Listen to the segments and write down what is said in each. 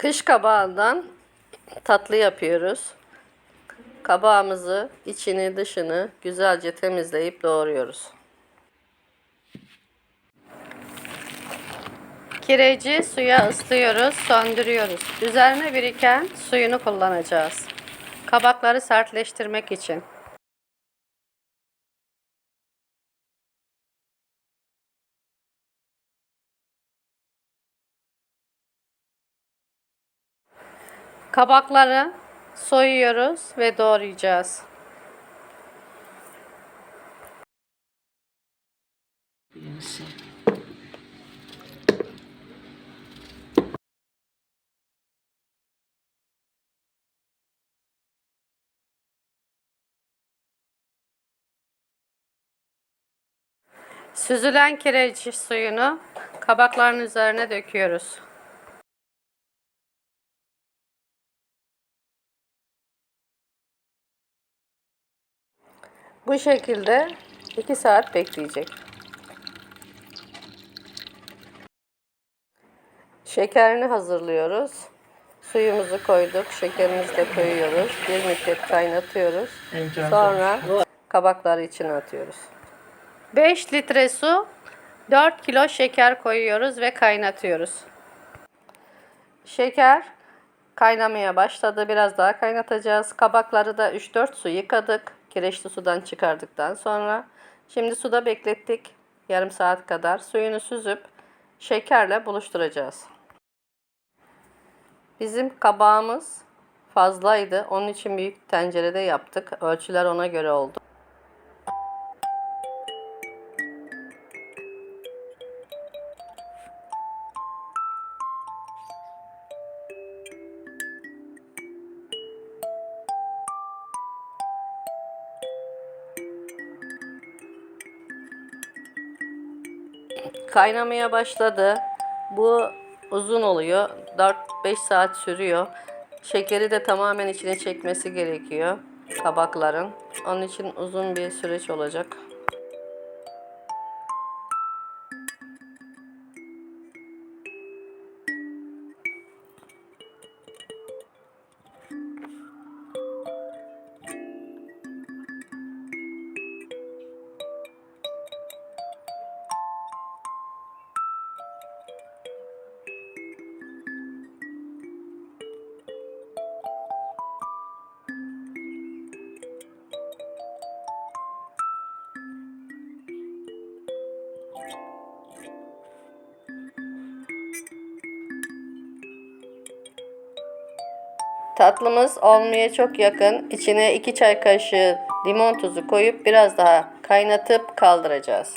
Kış kabağından tatlı yapıyoruz. Kabağımızı içini dışını güzelce temizleyip doğruyoruz. Kireci suya ıslıyoruz, söndürüyoruz. Üzerine biriken suyunu kullanacağız. Kabakları sertleştirmek için. Kabakları soyuyoruz ve doğrayacağız. Süzülen kireç suyunu kabakların üzerine döküyoruz. Bu şekilde 2 saat bekleyecek. Şekerini hazırlıyoruz. Suyumuzu koyduk, şekerimizi de koyuyoruz. Bir müddet kaynatıyoruz. Sonra kabakları içine atıyoruz. 5 litre su, 4 kilo şeker koyuyoruz ve kaynatıyoruz. Şeker kaynamaya başladı. Biraz daha kaynatacağız. Kabakları da 3-4 su yıkadık. Kireçli sudan çıkardıktan sonra. Şimdi suda beklettik. Yarım saat kadar. Suyunu süzüp şekerle buluşturacağız. Bizim kabağımız fazlaydı. Onun için büyük tencerede yaptık. Ölçüler ona göre oldu. Kaynamaya başladı. Bu uzun oluyor. 4-5 saat sürüyor. Şekeri de tamamen içine çekmesi gerekiyor kabakların. Onun için uzun bir süreç olacak. Tatlımız olmaya çok yakın. İçine 2 çay kaşığı limon tuzu koyup biraz daha kaynatıp kaldıracağız.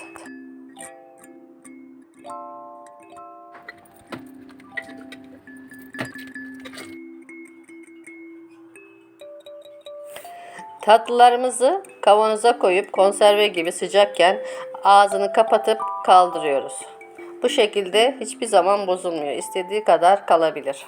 Tatlılarımızı kavanoza koyup konserve gibi sıcakken ağzını kapatıp kaldırıyoruz. Bu şekilde hiçbir zaman bozulmuyor. İstediği kadar kalabilir.